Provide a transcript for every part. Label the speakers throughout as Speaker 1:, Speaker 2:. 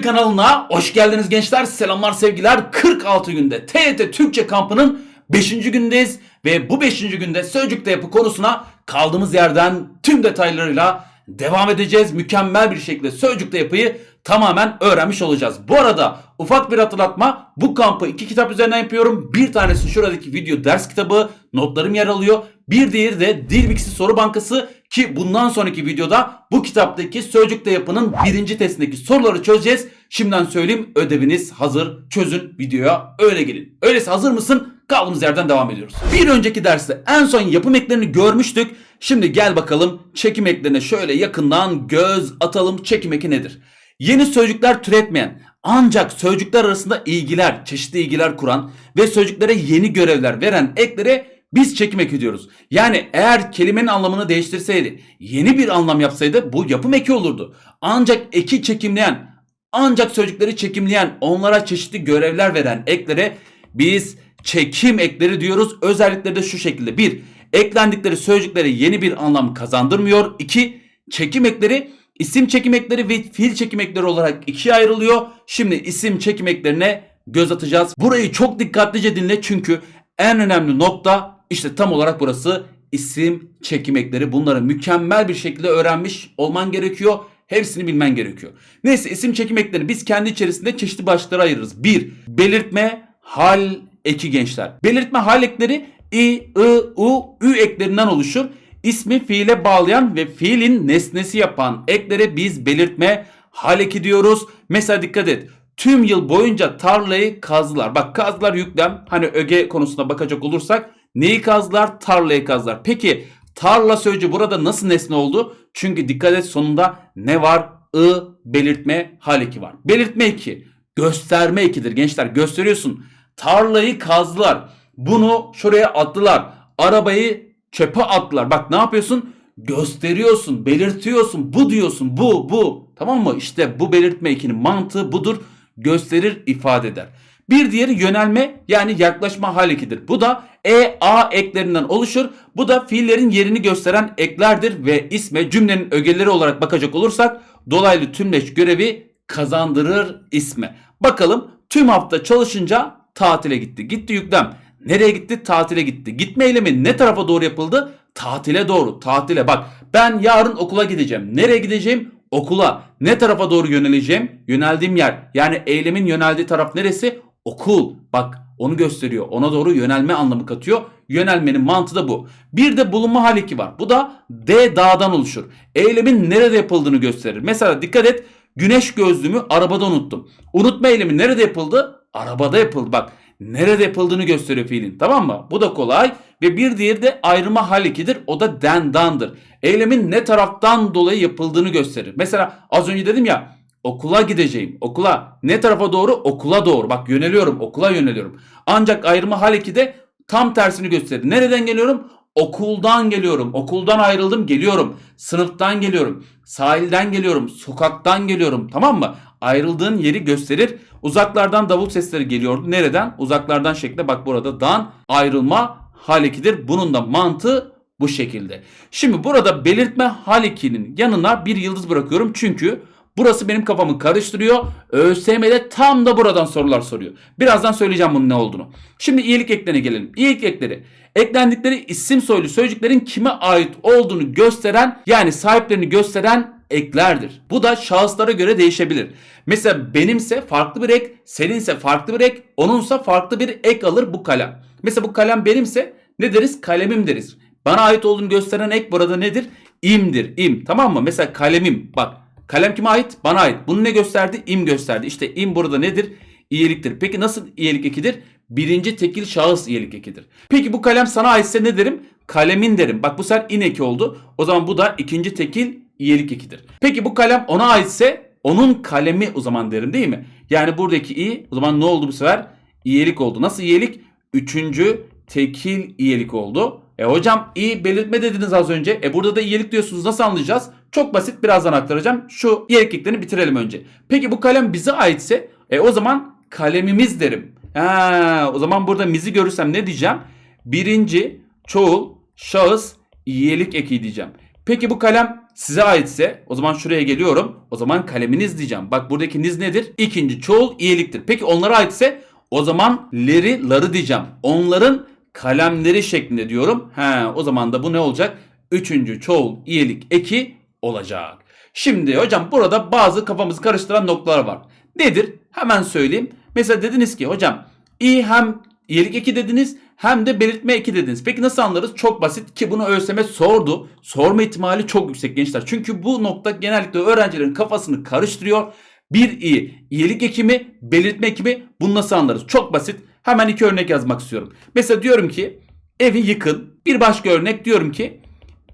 Speaker 1: Kanalına hoş geldiniz gençler. Selamlar sevgiler. 46 günde TYT Türkçe kampının 5. gündeyiz. Ve bu 5. günde Sözcükte yapı konusuna kaldığımız yerden tüm detaylarıyla devam edeceğiz. Mükemmel bir şekilde Sözcükte yapıyı tamamen öğrenmiş olacağız. Bu arada ufak bir hatırlatma. Bu kampı iki kitap üzerinden yapıyorum. Bir tanesi şuradaki video ders kitabı. Notlarım yer alıyor. Bir diğeri de Dil Soru Bankası ki bundan sonraki videoda bu kitaptaki Sözcükte Yapı'nın birinci testindeki soruları çözeceğiz. Şimdiden söyleyeyim ödeviniz hazır. Çözün videoya öyle gelin. Öyleyse hazır mısın? Kaldığımız yerden devam ediyoruz. Bir önceki derste en son yapım eklerini görmüştük. Şimdi gel bakalım çekim eklerine şöyle yakından göz atalım. Çekim eki nedir? Yeni sözcükler türetmeyen ancak sözcükler arasında ilgiler, çeşitli ilgiler kuran ve sözcüklere yeni görevler veren eklere biz çekim eki diyoruz. Yani eğer kelimenin anlamını değiştirseydi, yeni bir anlam yapsaydı bu yapım eki olurdu. Ancak eki çekimleyen, ancak sözcükleri çekimleyen, onlara çeşitli görevler veren eklere biz çekim ekleri diyoruz. Özellikleri de şu şekilde. 1. Eklendikleri sözcüklere yeni bir anlam kazandırmıyor. 2. Çekim ekleri isim çekim ekleri ve fiil çekim ekleri olarak ikiye ayrılıyor. Şimdi isim çekim eklerine göz atacağız. Burayı çok dikkatlice dinle çünkü en önemli nokta işte tam olarak burası isim çekim ekleri. Bunları mükemmel bir şekilde öğrenmiş olman gerekiyor. Hepsini bilmen gerekiyor. Neyse isim çekim eklerini biz kendi içerisinde çeşitli başlıklara ayırırız. 1. Belirtme, hal eki gençler. Belirtme hal ekleri i, i, u, ü eklerinden oluşur. İsmi fiile bağlayan ve fiilin nesnesi yapan eklere biz belirtme hal eki diyoruz. Mesela dikkat et. Tüm yıl boyunca tarlayı kazdılar. Bak kazdılar yüklem. Hani öge konusuna bakacak olursak neyi kazdılar? Tarlayı kazdılar. Peki tarla sözcüğü burada nasıl nesne oldu? Çünkü dikkat et sonunda ne var? I belirtme hal eki var. Belirtme eki gösterme ekidir gençler. Gösteriyorsun. Tarlayı kazdılar. Bunu şuraya attılar. Arabayı çöpe attılar. Bak ne yapıyorsun? Gösteriyorsun, belirtiyorsun. Bu diyorsun. Bu, bu. Tamam mı? İşte bu belirtme ekinin mantığı budur. Gösterir, ifade eder. Bir diğeri yönelme yani yaklaşma hal ekidir. Bu da e, a eklerinden oluşur. Bu da fiillerin yerini gösteren eklerdir ve isme cümlenin ögeleri olarak bakacak olursak dolaylı tümleç görevi kazandırır isme. Bakalım tüm hafta çalışınca tatile gitti. Gitti yüklem. Nereye gitti? Tatile gitti. Gitme eylemi ne tarafa doğru yapıldı? Tatile doğru. Tatile bak. Ben yarın okula gideceğim. Nereye gideceğim? Okula. Ne tarafa doğru yöneleceğim? Yöneldiğim yer. Yani eylemin yöneldiği taraf neresi? Okul. Bak onu gösteriyor. Ona doğru yönelme anlamı katıyor. Yönelmenin mantığı da bu. Bir de bulunma hal eki var. Bu da D dağdan oluşur. Eylemin nerede yapıldığını gösterir. Mesela dikkat et. Güneş gözlüğümü arabada unuttum. Unutma eylemi nerede yapıldı? Arabada yapıldı. Bak nerede yapıldığını gösteriyor fiilin. Tamam mı? Bu da kolay. Ve bir diğeri de ayrıma hal ekidir. O da dendandır. Eylemin ne taraftan dolayı yapıldığını gösterir. Mesela az önce dedim ya okula gideceğim. Okula. Ne tarafa doğru? Okula doğru. Bak yöneliyorum. Okula yöneliyorum. Ancak ayrıma hal eki de tam tersini gösterir. Nereden geliyorum? Okuldan geliyorum. Okuldan ayrıldım geliyorum. Sınıftan geliyorum. Sahilden geliyorum. Sokaktan geliyorum. Tamam mı? Ayrıldığın yeri gösterir. Uzaklardan davul sesleri geliyordu. Nereden? Uzaklardan şekilde bak burada dan ayrılma hal ekidir. Bunun da mantığı bu şekilde. Şimdi burada belirtme hal ekinin yanına bir yıldız bırakıyorum. Çünkü burası benim kafamı karıştırıyor. ÖSYM'de tam da buradan sorular soruyor. Birazdan söyleyeceğim bunun ne olduğunu. Şimdi iyilik eklerine gelelim. İyilik ekleri eklendikleri isim soylu sözcüklerin kime ait olduğunu gösteren yani sahiplerini gösteren eklerdir. Bu da şahıslara göre değişebilir. Mesela benimse farklı bir ek, seninse farklı bir ek, onunsa farklı bir ek alır bu kalem. Mesela bu kalem benimse ne deriz? Kalemim deriz. Bana ait olduğunu gösteren ek burada nedir? İmdir. İm. Tamam mı? Mesela kalemim. Bak kalem kime ait? Bana ait. Bunu ne gösterdi? İm gösterdi. İşte im burada nedir? İyiliktir. Peki nasıl iyilik ekidir? Birinci tekil şahıs iyilik ekidir. Peki bu kalem sana aitse ne derim? Kalemin derim. Bak bu sefer in eki oldu. O zaman bu da ikinci tekil iyilik ekidir. Peki bu kalem ona aitse onun kalemi o zaman derim değil mi? Yani buradaki i o zaman ne oldu bu sefer? İyilik oldu. Nasıl iyilik? Üçüncü tekil iyilik oldu. E hocam iyi belirtme dediniz az önce. E burada da iyilik diyorsunuz. Nasıl anlayacağız? Çok basit birazdan aktaracağım. Şu iyiliklerini bitirelim önce. Peki bu kalem bize aitse e o zaman kalemimiz derim. Ha, o zaman burada mizi görürsem ne diyeceğim? Birinci çoğul şahıs iyilik eki diyeceğim. Peki bu kalem size aitse o zaman şuraya geliyorum. O zaman kaleminiz diyeceğim. Bak buradaki niz nedir? İkinci çoğul iyiliktir. Peki onlara aitse o zaman leri ları diyeceğim. Onların kalemleri şeklinde diyorum. He, o zaman da bu ne olacak? Üçüncü çoğul iyilik eki olacak. Şimdi hocam burada bazı kafamızı karıştıran noktalar var. Nedir? Hemen söyleyeyim. Mesela dediniz ki hocam i hem iyilik eki dediniz hem de belirtme eki dediniz. Peki nasıl anlarız? Çok basit ki bunu ÖSYM sordu. Sorma ihtimali çok yüksek gençler. Çünkü bu nokta genellikle öğrencilerin kafasını karıştırıyor. Bir i iyilik eki mi, belirtme eki mi bunu nasıl anlarız? Çok basit. Hemen iki örnek yazmak istiyorum. Mesela diyorum ki evi yıkın. Bir başka örnek diyorum ki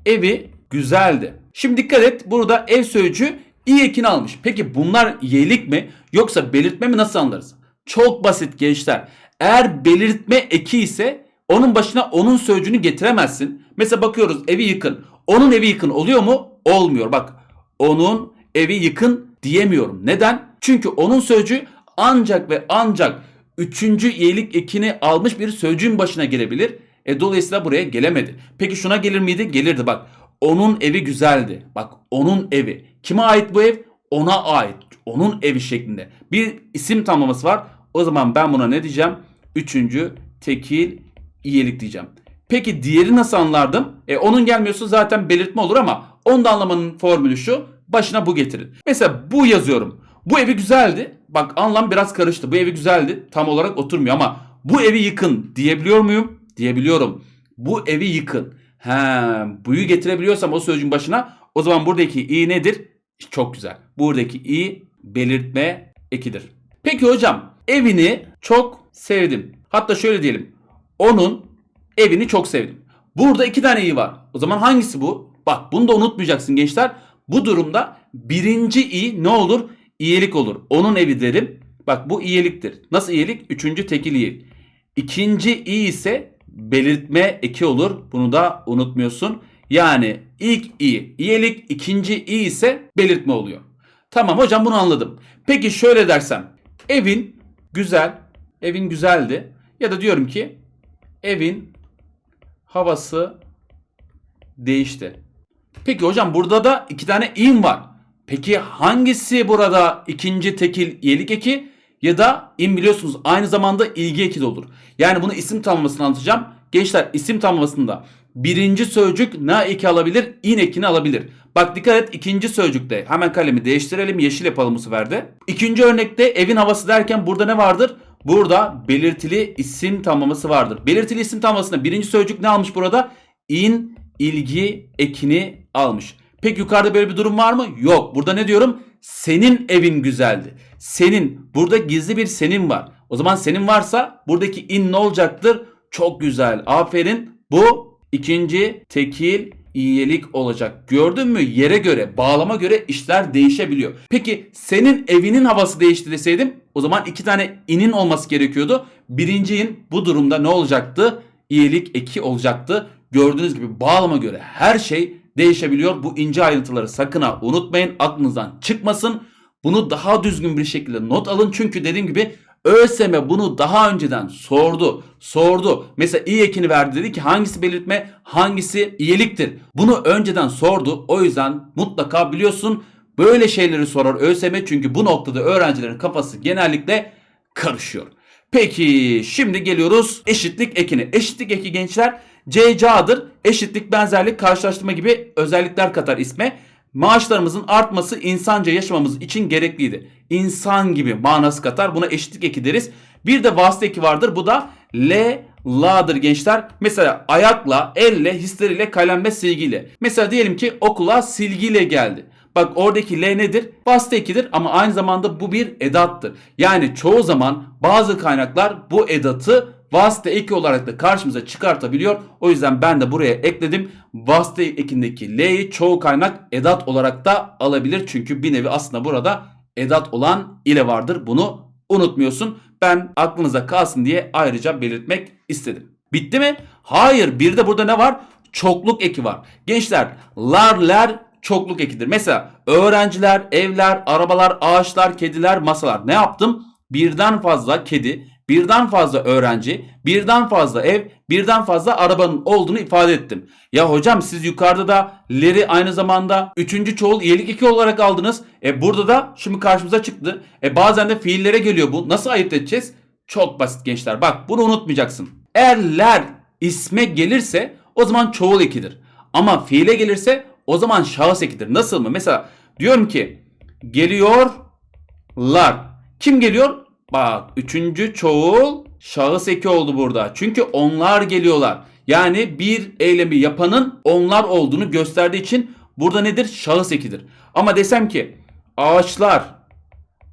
Speaker 1: evi güzeldi. Şimdi dikkat et burada ev sözcüğü i ekini almış. Peki bunlar iyilik mi yoksa belirtme mi nasıl anlarız? Çok basit gençler. Eğer belirtme eki ise onun başına onun sözcüğünü getiremezsin. Mesela bakıyoruz evi yıkın. Onun evi yıkın oluyor mu? Olmuyor. Bak onun evi yıkın diyemiyorum. Neden? Çünkü onun sözcüğü ancak ve ancak üçüncü iyilik ekini almış bir sözcüğün başına gelebilir. E, dolayısıyla buraya gelemedi. Peki şuna gelir miydi? Gelirdi bak. Onun evi güzeldi. Bak onun evi. Kime ait bu ev? Ona ait. Onun evi şeklinde. Bir isim tamlaması var. O zaman ben buna ne diyeceğim? Üçüncü tekil iyilik diyeceğim. Peki diğeri nasıl anlardım? E, onun gelmiyorsa zaten belirtme olur ama onu da anlamanın formülü şu. Başına bu getirin. Mesela bu yazıyorum. Bu evi güzeldi. Bak anlam biraz karıştı. Bu evi güzeldi. Tam olarak oturmuyor ama bu evi yıkın diyebiliyor muyum? Diyebiliyorum. Bu evi yıkın. He, buyu getirebiliyorsam o sözcüğün başına o zaman buradaki i nedir? Çok güzel. Buradaki i belirtme ekidir. Peki hocam evini çok sevdim. Hatta şöyle diyelim. Onun evini çok sevdim. Burada iki tane i var. O zaman hangisi bu? Bak bunu da unutmayacaksın gençler. Bu durumda birinci i ne olur? İyilik olur. Onun evi derim. Bak bu iyiliktir. Nasıl iyilik? Üçüncü tekil iyilik. İkinci i ise belirtme eki olur. Bunu da unutmuyorsun. Yani ilk i iyilik, ikinci i ise belirtme oluyor. Tamam hocam bunu anladım. Peki şöyle dersem. Evin güzel, evin güzeldi. Ya da diyorum ki evin havası değişti. Peki hocam burada da iki tane in var. Peki hangisi burada ikinci tekil iyilik eki ya da in biliyorsunuz aynı zamanda ilgi eki de olur. Yani bunu isim tamlamasını anlatacağım. Gençler isim tamlamasında birinci sözcük ne eki alabilir? İn ekini alabilir. Bak dikkat et ikinci sözcükte hemen kalemi değiştirelim yeşil yapalım bu sefer de. İkinci örnekte evin havası derken burada ne vardır? Burada belirtili isim tamlaması vardır. Belirtili isim tamlamasında birinci sözcük ne almış burada? İn ilgi ekini almış. Peki yukarıda böyle bir durum var mı? Yok. Burada ne diyorum? Senin evin güzeldi. Senin. Burada gizli bir senin var. O zaman senin varsa buradaki in ne olacaktır? Çok güzel. Aferin. Bu ikinci tekil iyilik olacak. Gördün mü? Yere göre, bağlama göre işler değişebiliyor. Peki senin evinin havası değişti deseydim o zaman iki tane inin olması gerekiyordu. Birinci in bu durumda ne olacaktı? İyilik eki olacaktı. Gördüğünüz gibi bağlama göre her şey değişebiliyor. Bu ince ayrıntıları sakın ha unutmayın. Aklınızdan çıkmasın. Bunu daha düzgün bir şekilde not alın. Çünkü dediğim gibi ÖSYM bunu daha önceden sordu. Sordu. Mesela i ekini verdi dedi ki hangisi belirtme hangisi iyiliktir. Bunu önceden sordu. O yüzden mutlaka biliyorsun böyle şeyleri sorar ÖSYM çünkü bu noktada öğrencilerin kafası genellikle karışıyor. Peki şimdi geliyoruz eşitlik ekine. Eşitlik eki gençler CCA'dır. Eşitlik, benzerlik, karşılaştırma gibi özellikler katar isme. Maaşlarımızın artması insanca yaşamamız için gerekliydi. İnsan gibi manası katar. Buna eşitlik eki deriz. Bir de vasıta eki vardır. Bu da L, la'dır gençler. Mesela ayakla, elle, hisleriyle, kalemle, silgiyle. Mesela diyelim ki okula silgiyle geldi. Bak oradaki L nedir? Vasıta ekidir ama aynı zamanda bu bir edattır. Yani çoğu zaman bazı kaynaklar bu edatı vasıta eki olarak da karşımıza çıkartabiliyor. O yüzden ben de buraya ekledim. Vasıta ekindeki L'yi çoğu kaynak edat olarak da alabilir. Çünkü bir nevi aslında burada edat olan ile vardır. Bunu unutmuyorsun. Ben aklınıza kalsın diye ayrıca belirtmek istedim. Bitti mi? Hayır. Bir de burada ne var? Çokluk eki var. Gençler larler çokluk ekidir. Mesela öğrenciler, evler, arabalar, ağaçlar, kediler, masalar. Ne yaptım? Birden fazla kedi, birden fazla öğrenci, birden fazla ev, birden fazla arabanın olduğunu ifade ettim. Ya hocam siz yukarıda da leri aynı zamanda üçüncü çoğul iyilik iki olarak aldınız. E burada da şimdi karşımıza çıktı. E bazen de fiillere geliyor bu. Nasıl ayırt edeceğiz? Çok basit gençler. Bak bunu unutmayacaksın. Eğer ler isme gelirse o zaman çoğul ekidir. Ama fiile gelirse o zaman şahıs ekidir. Nasıl mı? Mesela diyorum ki geliyorlar. Kim geliyor? Bak üçüncü çoğul şahıs eki oldu burada. Çünkü onlar geliyorlar. Yani bir eylemi yapanın onlar olduğunu gösterdiği için burada nedir? Şahıs ekidir. Ama desem ki ağaçlar.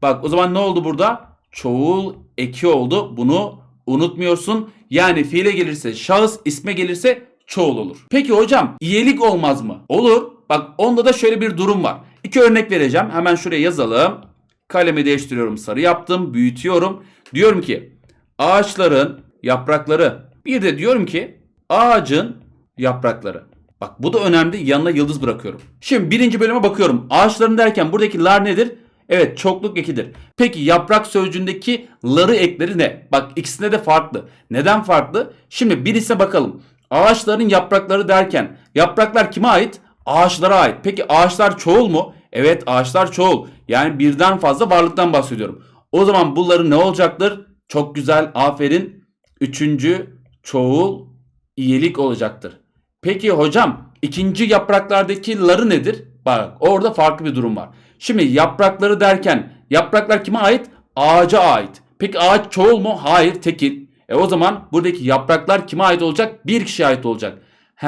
Speaker 1: Bak o zaman ne oldu burada? Çoğul eki oldu. Bunu unutmuyorsun. Yani fiile gelirse şahıs, isme gelirse çoğul olur. Peki hocam iyilik olmaz mı? Olur. Bak onda da şöyle bir durum var. İki örnek vereceğim. Hemen şuraya yazalım. Kalemi değiştiriyorum. Sarı yaptım. Büyütüyorum. Diyorum ki ağaçların yaprakları. Bir de diyorum ki ağacın yaprakları. Bak bu da önemli. Yanına yıldız bırakıyorum. Şimdi birinci bölüme bakıyorum. Ağaçların derken buradaki lar nedir? Evet çokluk ekidir. Peki yaprak sözcüğündeki ları ekleri ne? Bak ikisinde de farklı. Neden farklı? Şimdi birisine bakalım. Ağaçların yaprakları derken yapraklar kime ait? Ağaçlara ait. Peki ağaçlar çoğul mu? Evet ağaçlar çoğul. Yani birden fazla varlıktan bahsediyorum. O zaman bunların ne olacaktır? Çok güzel aferin. Üçüncü çoğul iyilik olacaktır. Peki hocam ikinci yapraklardaki ları nedir? Bak orada farklı bir durum var. Şimdi yaprakları derken yapraklar kime ait? Ağaca ait. Peki ağaç çoğul mu? Hayır tekil. E o zaman buradaki yapraklar kime ait olacak? Bir kişiye ait olacak. He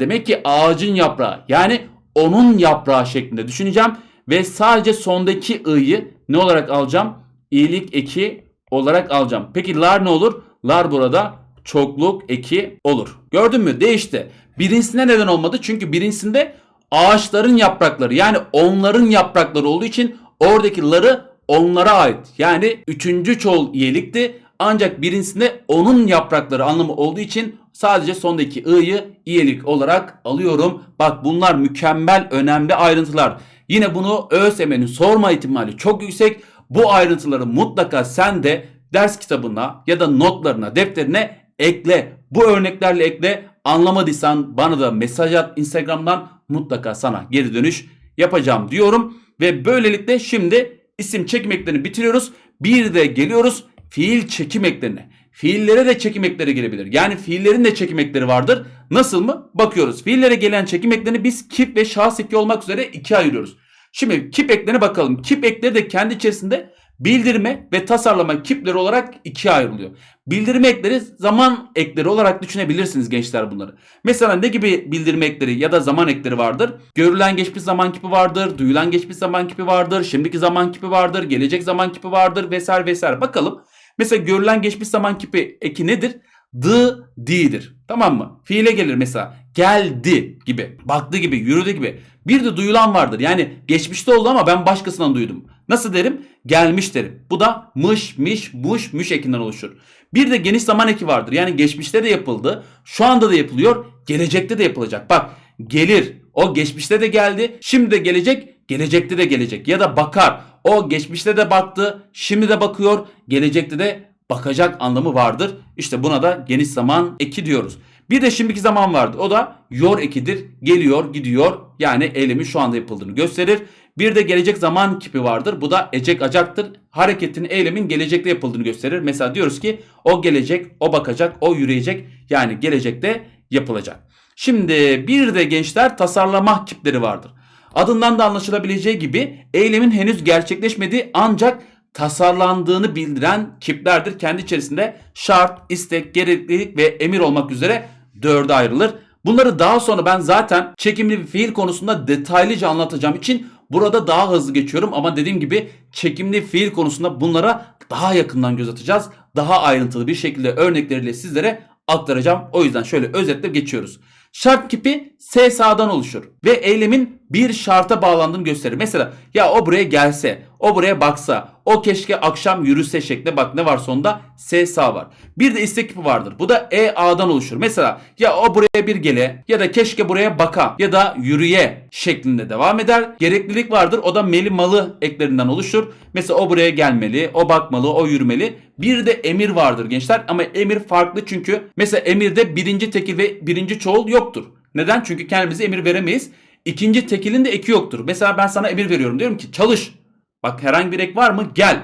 Speaker 1: demek ki ağacın yaprağı yani onun yaprağı şeklinde düşüneceğim. Ve sadece sondaki i'yi ne olarak alacağım? İyilik eki olarak alacağım. Peki lar ne olur? Lar burada çokluk eki olur. Gördün mü? Değişti. Birincisinde neden olmadı? Çünkü birincisinde ağaçların yaprakları yani onların yaprakları olduğu için oradaki ları onlara ait. Yani üçüncü çoğul iyilikti. Ancak birincisinde onun yaprakları anlamı olduğu için sadece sondaki i'yi iyilik olarak alıyorum. Bak bunlar mükemmel önemli ayrıntılar. Yine bunu ÖSYM'nin sorma ihtimali çok yüksek. Bu ayrıntıları mutlaka sen de ders kitabına ya da notlarına, defterine ekle. Bu örneklerle ekle. Anlamadıysan bana da mesaj at Instagram'dan mutlaka sana geri dönüş yapacağım diyorum. Ve böylelikle şimdi isim çekim eklerini bitiriyoruz. Bir de geliyoruz fiil çekim eklerine. Fiillere de çekim ekleri gelebilir. Yani fiillerin de çekim ekleri vardır. Nasıl mı? Bakıyoruz. Fiillere gelen çekim eklerini biz kip ve şahıs eki olmak üzere ikiye ayırıyoruz. Şimdi kip eklerine bakalım. Kip ekleri de kendi içerisinde bildirme ve tasarlama kipleri olarak ikiye ayrılıyor. Bildirme ekleri zaman ekleri olarak düşünebilirsiniz gençler bunları. Mesela ne gibi bildirme ekleri ya da zaman ekleri vardır? Görülen geçmiş zaman kipi vardır, duyulan geçmiş zaman kipi vardır, şimdiki zaman kipi vardır, gelecek zaman kipi vardır vesaire vesaire. Bakalım. Mesela görülen geçmiş zaman kipi eki nedir? The, di'dir. Tamam mı? Fiile gelir mesela. Geldi gibi. Baktı gibi. Yürüdü gibi. Bir de duyulan vardır. Yani geçmişte oldu ama ben başkasından duydum. Nasıl derim? Gelmiş derim. Bu da mış, miş, muş, müş ekinden oluşur. Bir de geniş zaman eki vardır. Yani geçmişte de yapıldı. Şu anda da yapılıyor. Gelecekte de yapılacak. Bak gelir. O geçmişte de geldi. Şimdi de gelecek. Gelecekte de gelecek. Ya da bakar. O geçmişte de baktı. Şimdi de bakıyor. Gelecekte de bakacak anlamı vardır. İşte buna da geniş zaman eki diyoruz. Bir de şimdiki zaman vardı. O da yor ekidir. Geliyor, gidiyor. Yani eylemin şu anda yapıldığını gösterir. Bir de gelecek zaman kipi vardır. Bu da ecek acaktır. Hareketin, eylemin gelecekte yapıldığını gösterir. Mesela diyoruz ki o gelecek, o bakacak, o yürüyecek. Yani gelecekte yapılacak. Şimdi bir de gençler tasarlama kipleri vardır. Adından da anlaşılabileceği gibi eylemin henüz gerçekleşmediği ancak tasarlandığını bildiren kiplerdir. Kendi içerisinde şart, istek, gereklilik ve emir olmak üzere dörde ayrılır. Bunları daha sonra ben zaten çekimli bir fiil konusunda detaylıca anlatacağım için burada daha hızlı geçiyorum. Ama dediğim gibi çekimli fiil konusunda bunlara daha yakından göz atacağız. Daha ayrıntılı bir şekilde örnekleriyle sizlere aktaracağım. O yüzden şöyle özetle geçiyoruz. Şart kipi S sağdan oluşur. Ve eylemin bir şarta bağlandığını gösterir. Mesela ya o buraya gelse, o buraya baksa, o keşke akşam yürüse şeklinde bak ne var sonunda S sağ var. Bir de istek kipi vardır. Bu da E A'dan oluşur. Mesela ya o buraya bir gele ya da keşke buraya baka ya da yürüye şeklinde devam eder. Gereklilik vardır. O da meli malı eklerinden oluşur. Mesela o buraya gelmeli, o bakmalı, o yürümeli. Bir de emir vardır gençler ama emir farklı çünkü mesela emirde birinci tekil ve birinci çoğul yoktur. Neden? Çünkü kendimize emir veremeyiz. İkinci tekilin de eki yoktur. Mesela ben sana emir veriyorum. Diyorum ki çalış. Bak herhangi bir ek var mı? Gel.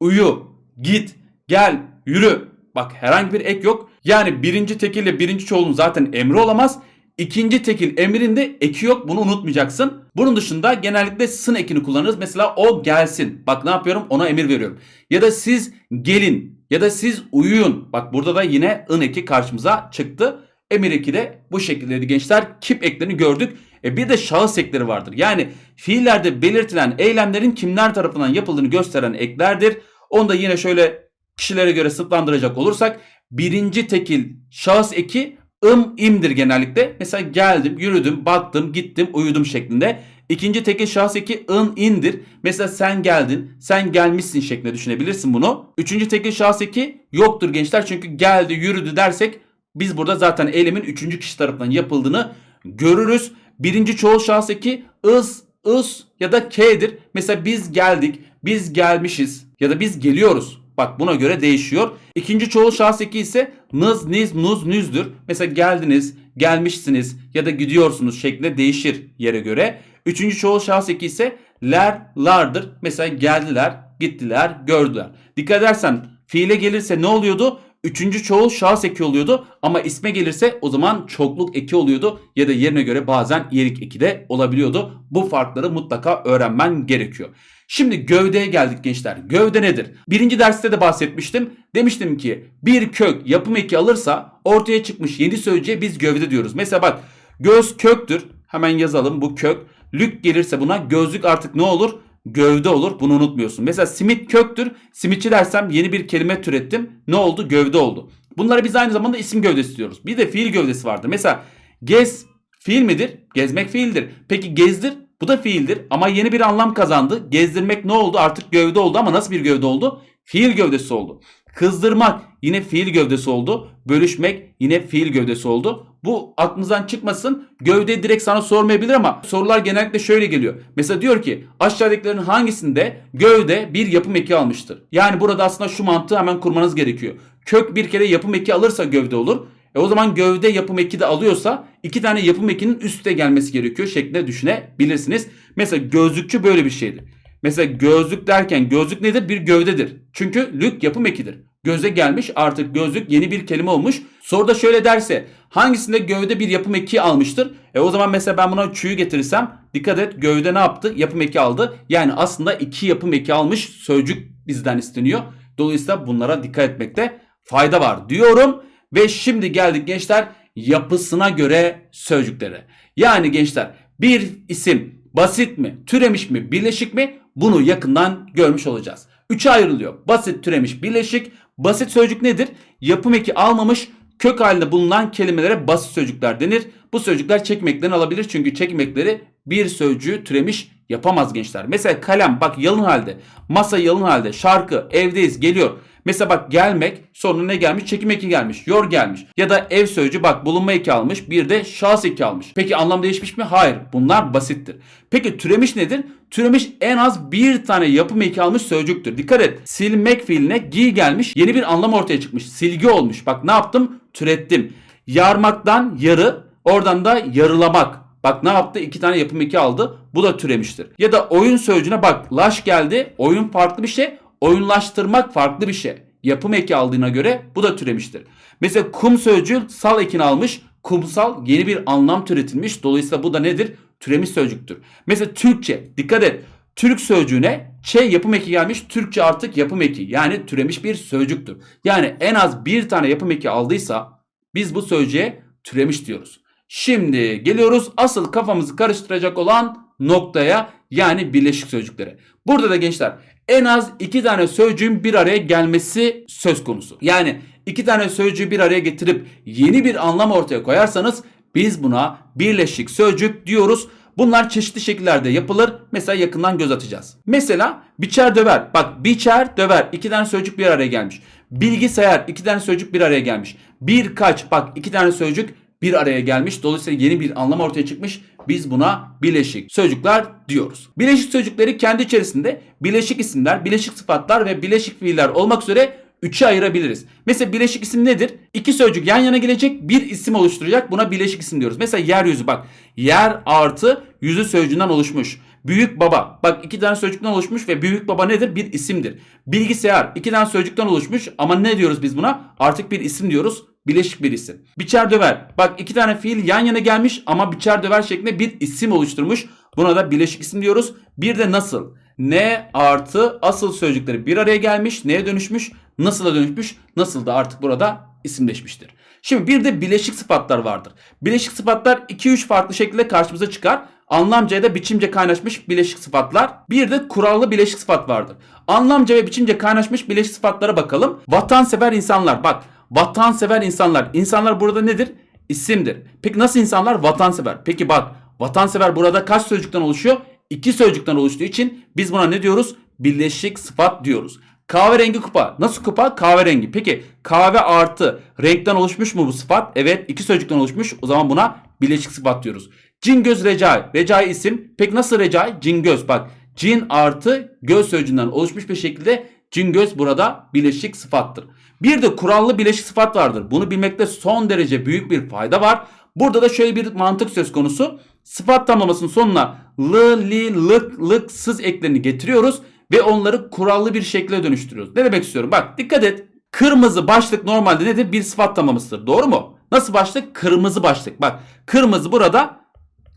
Speaker 1: Uyu. Git. Gel. Yürü. Bak herhangi bir ek yok. Yani birinci tekil ile birinci çoğulun zaten emri olamaz. İkinci tekil emrinde eki yok. Bunu unutmayacaksın. Bunun dışında genellikle sın ekini kullanırız. Mesela o gelsin. Bak ne yapıyorum? Ona emir veriyorum. Ya da siz gelin. Ya da siz uyuyun. Bak burada da yine ın eki karşımıza çıktı. Emir eki de bu şekildeydi gençler. Kip eklerini gördük. E bir de şahıs ekleri vardır. Yani fiillerde belirtilen eylemlerin kimler tarafından yapıldığını gösteren eklerdir. Onu da yine şöyle kişilere göre sınıflandıracak olursak birinci tekil şahıs eki ım imdir genellikle. Mesela geldim, yürüdüm, baktım, gittim, uyudum şeklinde. İkinci tekil şahıs eki ın indir. Mesela sen geldin, sen gelmişsin şeklinde düşünebilirsin bunu. Üçüncü tekil şahıs eki yoktur gençler. Çünkü geldi, yürüdü dersek biz burada zaten eylemin üçüncü kişi tarafından yapıldığını görürüz. Birinci çoğul şahıs eki ız, ıs ya da k'dir. Mesela biz geldik, biz gelmişiz ya da biz geliyoruz. Bak buna göre değişiyor. İkinci çoğul şahıs eki ise nız, niz, nuz, nüzdür. Mesela geldiniz, gelmişsiniz ya da gidiyorsunuz şeklinde değişir yere göre. Üçüncü çoğul şahıs eki ise ler, lardır. Mesela geldiler, gittiler, gördüler. Dikkat edersen fiile gelirse ne oluyordu? Üçüncü çoğul şahıs eki oluyordu ama isme gelirse o zaman çokluk eki oluyordu ya da yerine göre bazen iyelik eki de olabiliyordu. Bu farkları mutlaka öğrenmen gerekiyor. Şimdi gövdeye geldik gençler. Gövde nedir? Birinci derste de bahsetmiştim. Demiştim ki bir kök yapım eki alırsa ortaya çıkmış yeni sözcüğe biz gövde diyoruz. Mesela bak göz köktür. Hemen yazalım bu kök. Lük gelirse buna gözlük artık ne olur? Gövde olur. Bunu unutmuyorsun. Mesela simit köktür. Simitçi dersem yeni bir kelime türettim. Ne oldu? Gövde oldu. Bunlara biz aynı zamanda isim gövdesi diyoruz. Bir de fiil gövdesi vardır. Mesela gez fiil midir? Gezmek fiildir. Peki gezdir bu da fiildir ama yeni bir anlam kazandı. Gezdirmek ne oldu? Artık gövde oldu ama nasıl bir gövde oldu? Fiil gövdesi oldu. Kızdırmak yine fiil gövdesi oldu. Bölüşmek yine fiil gövdesi oldu. Bu aklınızdan çıkmasın. Gövde direkt sana sormayabilir ama sorular genellikle şöyle geliyor. Mesela diyor ki aşağıdakilerin hangisinde gövde bir yapım eki almıştır? Yani burada aslında şu mantığı hemen kurmanız gerekiyor. Kök bir kere yapım eki alırsa gövde olur. E o zaman gövde yapım eki de alıyorsa iki tane yapım ekinin üste gelmesi gerekiyor şeklinde düşünebilirsiniz. Mesela gözlükçü böyle bir şeydir. Mesela gözlük derken gözlük nedir? Bir gövdedir. Çünkü lük yapım ekidir. Göze gelmiş artık gözlük yeni bir kelime olmuş. Soruda şöyle derse hangisinde gövde bir yapım eki almıştır? E o zaman mesela ben buna çüğü getirirsem dikkat et gövde ne yaptı? Yapım eki aldı. Yani aslında iki yapım eki almış sözcük bizden isteniyor. Dolayısıyla bunlara dikkat etmekte fayda var diyorum. Ve şimdi geldik gençler yapısına göre sözcüklere. Yani gençler bir isim basit mi, türemiş mi, birleşik mi bunu yakından görmüş olacağız. Üçe ayrılıyor. Basit, türemiş, birleşik. Basit sözcük nedir? Yapım eki almamış kök halinde bulunan kelimelere basit sözcükler denir. Bu sözcükler çekim eklerini alabilir çünkü çekim ekleri bir sözcüğü türemiş yapamaz gençler. Mesela kalem bak yalın halde, masa yalın halde, şarkı, evdeyiz geliyor. Mesela bak gelmek sonra ne gelmiş? Çekim eki gelmiş. Yor gelmiş. Ya da ev sözcüğü bak bulunma eki almış. Bir de şahıs eki almış. Peki anlam değişmiş mi? Hayır. Bunlar basittir. Peki türemiş nedir? Türemiş en az bir tane yapım eki almış sözcüktür. Dikkat et. Silmek fiiline gi gelmiş. Yeni bir anlam ortaya çıkmış. Silgi olmuş. Bak ne yaptım? Türettim. Yarmaktan yarı. Oradan da yarılamak. Bak ne yaptı? İki tane yapım eki aldı. Bu da türemiştir. Ya da oyun sözcüğüne bak. Laş geldi. Oyun farklı bir şey. Oyunlaştırmak farklı bir şey. Yapım eki aldığına göre bu da türemiştir. Mesela kum sözcüğü sal ekini almış. Kumsal yeni bir anlam türetilmiş. Dolayısıyla bu da nedir? Türemiş sözcüktür. Mesela Türkçe. Dikkat et. Türk sözcüğüne ç yapım eki gelmiş. Türkçe artık yapım eki. Yani türemiş bir sözcüktür. Yani en az bir tane yapım eki aldıysa biz bu sözcüğe türemiş diyoruz. Şimdi geliyoruz asıl kafamızı karıştıracak olan noktaya yani birleşik sözcüklere. Burada da gençler en az iki tane sözcüğün bir araya gelmesi söz konusu. Yani iki tane sözcüğü bir araya getirip yeni bir anlam ortaya koyarsanız Biz buna birleşik sözcük diyoruz. Bunlar çeşitli şekillerde yapılır. Mesela yakından göz atacağız. Mesela biçer döver. Bak biçer döver. İki tane sözcük bir araya gelmiş. Bilgisayar iki tane sözcük bir araya gelmiş. Birkaç bak iki tane sözcük bir araya gelmiş. Dolayısıyla yeni bir anlam ortaya çıkmış. Biz buna bileşik sözcükler diyoruz. Bileşik sözcükleri kendi içerisinde bileşik isimler, bileşik sıfatlar ve bileşik fiiller olmak üzere üçe ayırabiliriz. Mesela bileşik isim nedir? İki sözcük yan yana gelecek bir isim oluşturacak. Buna bileşik isim diyoruz. Mesela yeryüzü bak. Yer artı yüzü sözcüğünden oluşmuş. Büyük baba. Bak iki tane sözcükten oluşmuş ve büyük baba nedir? Bir isimdir. Bilgisayar iki tane sözcükten oluşmuş ama ne diyoruz biz buna? Artık bir isim diyoruz. Bileşik bir isim. Biçer döver. Bak iki tane fiil yan yana gelmiş ama biçer döver şeklinde bir isim oluşturmuş. Buna da bileşik isim diyoruz. Bir de nasıl? Ne artı asıl sözcükleri bir araya gelmiş. Neye dönüşmüş? Nasıl'a dönüşmüş. Nasıl da artık burada isimleşmiştir. Şimdi bir de bileşik sıfatlar vardır. Bileşik sıfatlar 2-3 farklı şekilde karşımıza çıkar. Anlamca ya da biçimce kaynaşmış bileşik sıfatlar. Bir de kurallı bileşik sıfat vardır. Anlamca ve biçimce kaynaşmış bileşik sıfatlara bakalım. Vatansever insanlar. Bak vatansever insanlar. İnsanlar burada nedir? İsimdir. Peki nasıl insanlar? Vatansever. Peki bak vatansever burada kaç sözcükten oluşuyor? İki sözcükten oluştuğu için biz buna ne diyoruz? Birleşik sıfat diyoruz. Kahverengi kupa. Nasıl kupa? Kahverengi. Peki kahve artı renkten oluşmuş mu bu sıfat? Evet iki sözcükten oluşmuş. O zaman buna birleşik sıfat diyoruz. Cingöz Recai. Recai isim. Peki nasıl Recai? Cingöz. Bak cin artı göz sözcüğünden oluşmuş bir şekilde cingöz burada birleşik sıfattır. Bir de kurallı birleşik sıfat vardır. Bunu bilmekte son derece büyük bir fayda var. Burada da şöyle bir mantık söz konusu. Sıfat tamlamasının sonuna lı, li, lık, lıksız eklerini getiriyoruz ve onları kurallı bir şekle dönüştürüyoruz. Ne demek istiyorum? Bak dikkat et. Kırmızı başlık normalde nedir? Bir sıfat tamlamasıdır. Doğru mu? Nasıl başlık? Kırmızı başlık. Bak kırmızı burada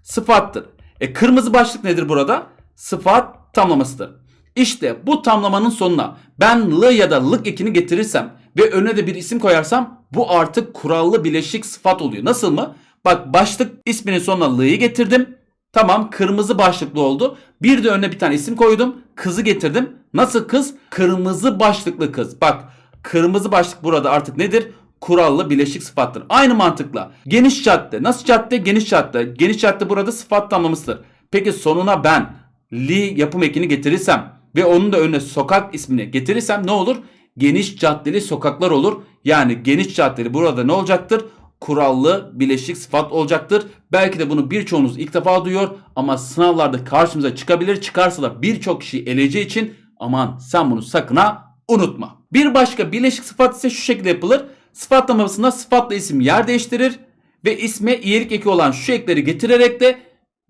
Speaker 1: sıfattır. E kırmızı başlık nedir burada? Sıfat tamlamasıdır. İşte bu tamlamanın sonuna ben lı ya da lık ekini getirirsem ve önüne de bir isim koyarsam bu artık kurallı bileşik sıfat oluyor. Nasıl mı? Bak başlık isminin sonuna lı'yı getirdim. Tamam kırmızı başlıklı oldu. Bir de önüne bir tane isim koydum. Kızı getirdim. Nasıl kız? Kırmızı başlıklı kız. Bak kırmızı başlık burada artık nedir? Kurallı bileşik sıfattır. Aynı mantıkla. Geniş cadde. Nasıl cadde? Geniş cadde. Geniş cadde burada sıfat tamlamasıdır. Peki sonuna ben li yapım ekini getirirsem ve onun da önüne sokak ismini getirirsem ne olur? Geniş caddeli sokaklar olur. Yani geniş caddeli burada ne olacaktır? kurallı bileşik sıfat olacaktır. Belki de bunu birçoğunuz ilk defa duyuyor ama sınavlarda karşımıza çıkabilir. Çıkarsa da birçok kişi eleceği için aman sen bunu sakın ha unutma. Bir başka bileşik sıfat ise şu şekilde yapılır. Sıfatlamasında sıfatla isim yer değiştirir ve isme iyelik eki olan şu ekleri getirerek de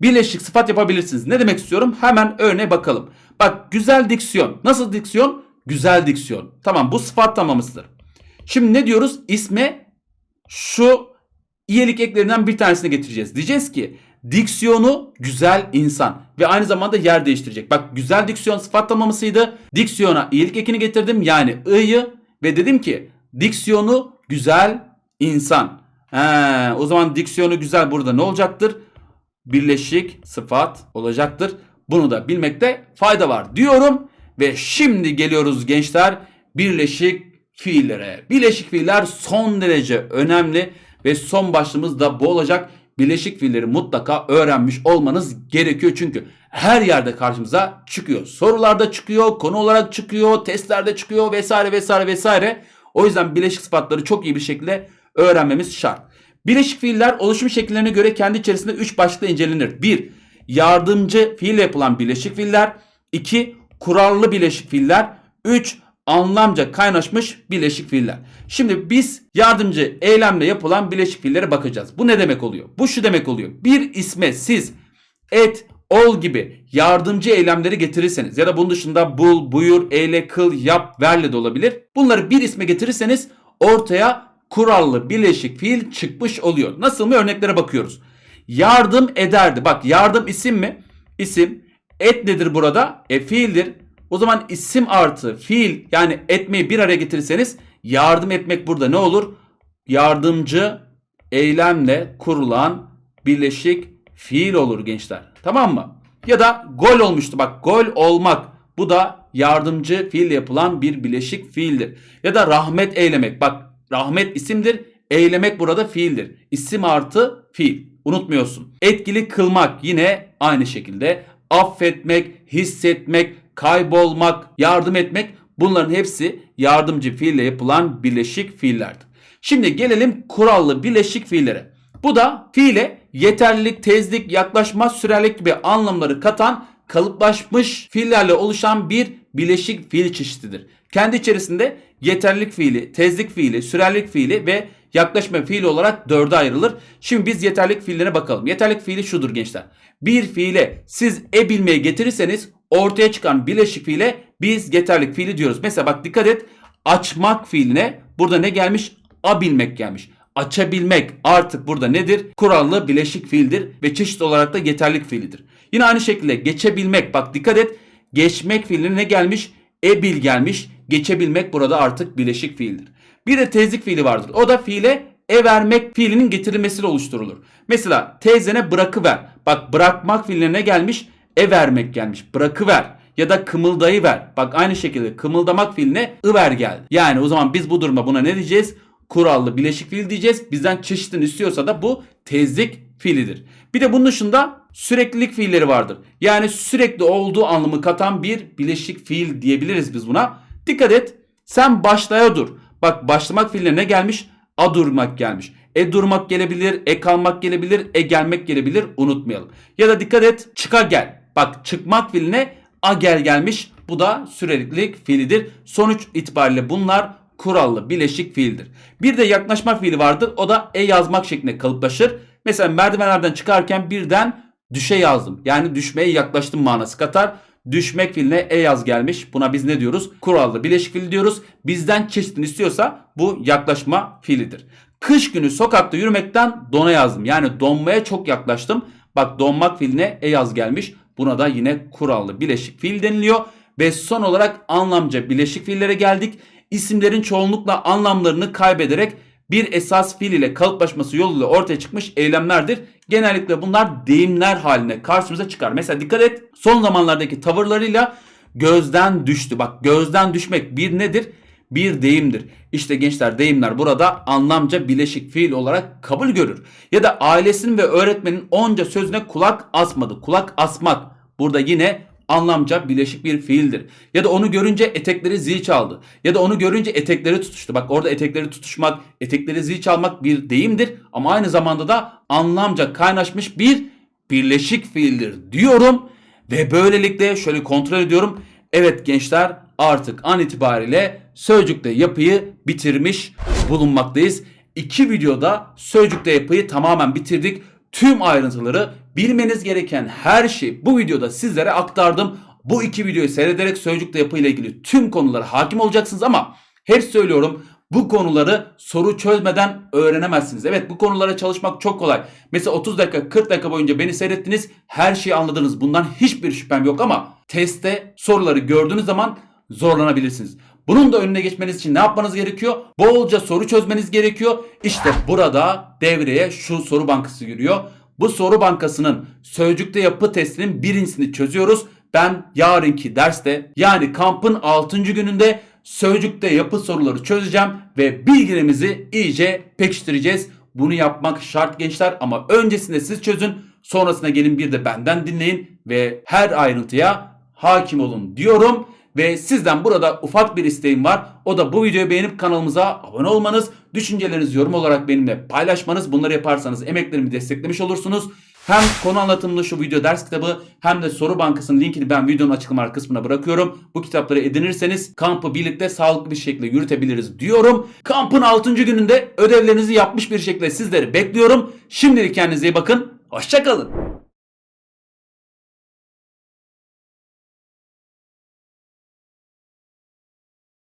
Speaker 1: birleşik sıfat yapabilirsiniz. Ne demek istiyorum? Hemen örneğe bakalım. Bak güzel diksiyon. Nasıl diksiyon? Güzel diksiyon. Tamam bu sıfat tamamısıdır. Şimdi ne diyoruz? İsme şu iyilik eklerinden bir tanesini getireceğiz. Diyeceğiz ki diksiyonu güzel insan ve aynı zamanda yer değiştirecek. Bak güzel diksiyon sıfat tamlamasıydı. Diksiyona iyilik ekini getirdim yani ı'yı ve dedim ki diksiyonu güzel insan. He, o zaman diksiyonu güzel burada ne olacaktır? Birleşik sıfat olacaktır. Bunu da bilmekte fayda var diyorum ve şimdi geliyoruz gençler birleşik fiillere. Birleşik fiiller son derece önemli ve son başlığımız da bu olacak. Birleşik fiilleri mutlaka öğrenmiş olmanız gerekiyor çünkü her yerde karşımıza çıkıyor. Sorularda çıkıyor, konu olarak çıkıyor, testlerde çıkıyor vesaire vesaire vesaire. O yüzden birleşik sıfatları çok iyi bir şekilde öğrenmemiz şart. Birleşik fiiller oluşum şekillerine göre kendi içerisinde 3 başlıkta incelenir. 1. Yardımcı fiille yapılan birleşik fiiller. 2. Kurallı birleşik fiiller. 3 anlamca kaynaşmış bileşik fiiller. Şimdi biz yardımcı eylemle yapılan bileşik fiillere bakacağız. Bu ne demek oluyor? Bu şu demek oluyor. Bir isme siz et, ol gibi yardımcı eylemleri getirirseniz ya da bunun dışında bul, buyur, eyle, kıl, yap, verle de olabilir. Bunları bir isme getirirseniz ortaya kurallı bileşik fiil çıkmış oluyor. Nasıl mı? Örneklere bakıyoruz. Yardım ederdi. Bak yardım isim mi? İsim. Et nedir burada? E fiildir. O zaman isim artı fiil yani etmeyi bir araya getirirseniz yardım etmek burada ne olur? Yardımcı eylemle kurulan birleşik fiil olur gençler. Tamam mı? Ya da gol olmuştu. Bak gol olmak. Bu da yardımcı fiille yapılan bir bileşik fiildir. Ya da rahmet eylemek. Bak rahmet isimdir. eylemek burada fiildir. İsim artı fiil. Unutmuyorsun. Etkili kılmak yine aynı şekilde. Affetmek, hissetmek, kaybolmak, yardım etmek bunların hepsi yardımcı fiille yapılan birleşik fiillerdir. Şimdi gelelim kurallı birleşik fiillere. Bu da fiile yeterlilik, tezlik, yaklaşma, sürerlik gibi anlamları katan kalıplaşmış fiillerle oluşan bir bileşik fiil çeşididir. Kendi içerisinde yeterlilik fiili, tezlik fiili, sürerlik fiili ve yaklaşma fiili olarak dörde ayrılır. Şimdi biz yeterlilik fiillerine bakalım. Yeterlilik fiili şudur gençler. Bir fiile siz e bilmeye getirirseniz ortaya çıkan bileşik fiile biz yeterlilik fiili diyoruz. Mesela bak dikkat et açmak fiiline burada ne gelmiş? A bilmek gelmiş. Açabilmek artık burada nedir? Kurallı bileşik fiildir ve çeşit olarak da yeterlik fiilidir. Yine aynı şekilde geçebilmek bak dikkat et geçmek fiiline ne gelmiş? Ebil gelmiş. Geçebilmek burada artık bileşik fiildir. Bir de tezlik fiili vardır. O da fiile e vermek fiilinin getirilmesiyle oluşturulur. Mesela teyzene bırakıver. Bak bırakmak fiiline ne gelmiş? E vermek gelmiş. Bırakıver ya da kımıldayı ver. Bak aynı şekilde kımıldamak fiiline ı ver geldi. Yani o zaman biz bu durumda buna ne diyeceğiz? Kurallı bileşik fiil diyeceğiz. Bizden çeşitini istiyorsa da bu tezlik fiilidir. Bir de bunun dışında süreklilik fiilleri vardır. Yani sürekli olduğu anlamı katan bir bileşik fiil diyebiliriz biz buna. Dikkat et. Sen başlaya dur. Bak başlamak fiiline ne gelmiş? A durmak gelmiş. E durmak gelebilir, e kalmak gelebilir, e gelmek gelebilir. Unutmayalım. Ya da dikkat et çıka gel. Bak çıkmak fiiline a gel gelmiş. Bu da süreklilik fiilidir. Sonuç itibariyle bunlar kurallı bileşik fiildir. Bir de yaklaşma fiili vardır. O da e yazmak şeklinde kalıplaşır. Mesela merdivenlerden çıkarken birden düşe yazdım. Yani düşmeye yaklaştım manası katar. Düşmek fiiline e yaz gelmiş. Buna biz ne diyoruz? Kurallı bileşik fiil diyoruz. Bizden çeşitini istiyorsa bu yaklaşma fiilidir. Kış günü sokakta yürümekten dona yazdım. Yani donmaya çok yaklaştım. Bak donmak fiiline e yaz gelmiş. Buna da yine kurallı bileşik fiil deniliyor. Ve son olarak anlamca bileşik fiillere geldik. İsimlerin çoğunlukla anlamlarını kaybederek bir esas fiil ile kalıplaşması yoluyla ortaya çıkmış eylemlerdir. Genellikle bunlar deyimler haline karşımıza çıkar. Mesela dikkat et son zamanlardaki tavırlarıyla gözden düştü. Bak gözden düşmek bir nedir? Bir deyimdir. İşte gençler deyimler burada anlamca bileşik fiil olarak kabul görür. Ya da ailesinin ve öğretmenin onca sözüne kulak asmadı. Kulak asmak burada yine anlamca bileşik bir fiildir. Ya da onu görünce etekleri zil çaldı. Ya da onu görünce etekleri tutuştu. Bak orada etekleri tutuşmak, etekleri zil çalmak bir deyimdir. Ama aynı zamanda da anlamca kaynaşmış bir birleşik fiildir diyorum. Ve böylelikle şöyle kontrol ediyorum. Evet gençler artık an itibariyle sözcükte yapıyı bitirmiş bulunmaktayız. İki videoda sözcükte yapıyı tamamen bitirdik. Tüm ayrıntıları bilmeniz gereken her şeyi bu videoda sizlere aktardım. Bu iki videoyu seyrederek sözcükte yapı ile ilgili tüm konulara hakim olacaksınız ama hep söylüyorum bu konuları soru çözmeden öğrenemezsiniz. Evet bu konulara çalışmak çok kolay. Mesela 30 dakika 40 dakika boyunca beni seyrettiniz her şeyi anladınız. Bundan hiçbir şüphem yok ama testte soruları gördüğünüz zaman zorlanabilirsiniz. Bunun da önüne geçmeniz için ne yapmanız gerekiyor? Bolca soru çözmeniz gerekiyor. İşte burada devreye şu soru bankası giriyor. Bu soru bankasının sözcükte yapı testinin birincisini çözüyoruz. Ben yarınki derste yani kampın 6. gününde sözcükte yapı soruları çözeceğim ve bilgilerimizi iyice pekiştireceğiz. Bunu yapmak şart gençler ama öncesinde siz çözün sonrasında gelin bir de benden dinleyin ve her ayrıntıya hakim olun diyorum. Ve sizden burada ufak bir isteğim var. O da bu videoyu beğenip kanalımıza abone olmanız, düşüncelerinizi yorum olarak benimle paylaşmanız. Bunları yaparsanız emeklerimi desteklemiş olursunuz. Hem konu anlatımlı şu video ders kitabı hem de soru bankasının linkini ben videonun açıklama kısmına bırakıyorum. Bu kitapları edinirseniz kampı birlikte sağlıklı bir şekilde yürütebiliriz diyorum. Kampın 6. gününde ödevlerinizi yapmış bir şekilde sizleri bekliyorum. Şimdilik kendinize iyi bakın. Hoşçakalın.